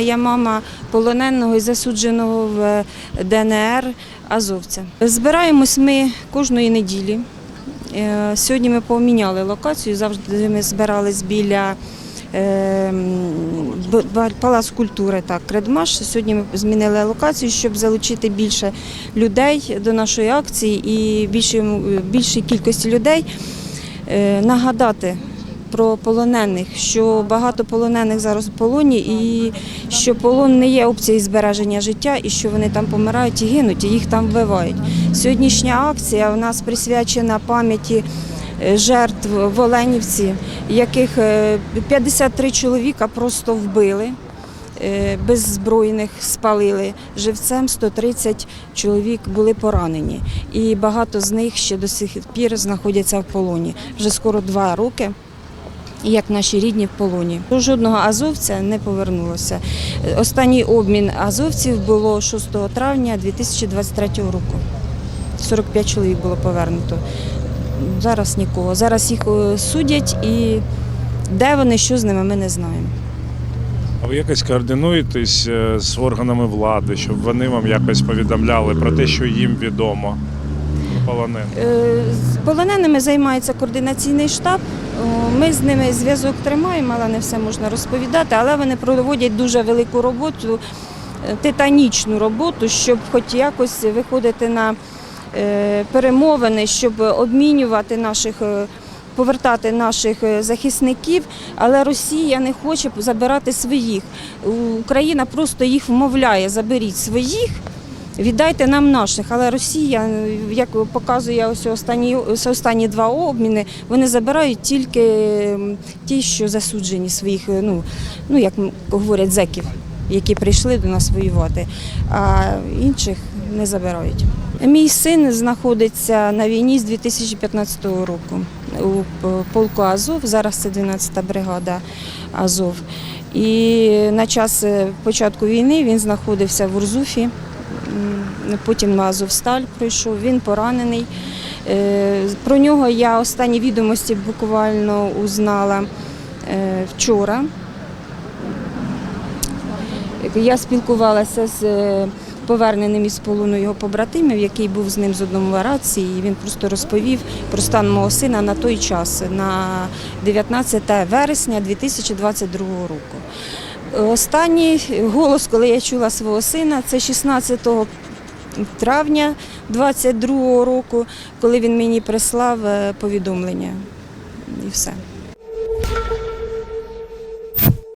Я мама полоненого і засудженого в ДНР азовця. Збираємось ми кожної неділі. Е, Сьогодні ми поміняли локацію. Завжди ми збирались біля е, Палац культури так, Кредмаш. Сьогодні ми змінили локацію, щоб залучити більше людей до нашої акції і більшій, більшій кількості людей е, нагадати про полонених, що багато полонених зараз в полоні, і що полон не є опцією збереження життя, і що вони там помирають і гинуть, і їх там вбивають. Сьогоднішня акція у нас присвячена пам'яті е, жертв в Оленівці, яких е, 53 чоловіка просто вбили. е, Беззбройних спалили живцем 130 чоловік були поранені, і багато з них ще до сих пір знаходяться в полоні. Вже скоро два роки як наші рідні в полоні. Жодного азовця не повернулося. Останній обмін азовців було 6 травня 2023 року. 45 чоловік було повернуто. Зараз нікого. Зараз їх е, судять і де вони, що з ними, ми не знаємо. А ви якось координуєтесь е, з органами влади, щоб вони вам якось повідомляли про те, що їм відомо полонених? Е, полоненими займається координаційний штаб. Ми з ними зв'язок тримаємо, але не все можна розповідати. Але вони проводять дуже велику роботу, е, титанічну роботу, щоб хоч якось виходити на е, перемовини, щоб обмінювати наших. Повертати наших захисників, але Росія не хоче забирати своїх. Україна просто їх вмовляє, заберіть своїх, Віддайте нам наших, але Росія, як показує ось останні, ось останні два обміни, вони забирають тільки ті, що засуджені своїх, е, ну, ну як говорять, зеків, які прийшли до нас воювати, а інших не забирають. Мій син знаходиться на війні з 2015 року у полку Азов. Зараз це 12-та бригада Азов. І на час е, початку війни він знаходився в Урзуфі. Потім на Азовсталь пройшов, він поранений. Е, Про нього я останні відомості буквально узнала е, вчора. Я спілкувалася з е, поверненим із полону його побратимів, який був з ним з одному рації. І він просто розповів про стан мого сина на той час, на 19 вересня 2022 року. Останній голос, коли я чула свого сина, це 16 травня 22 року, коли він мені прислав е, повідомлення. І все.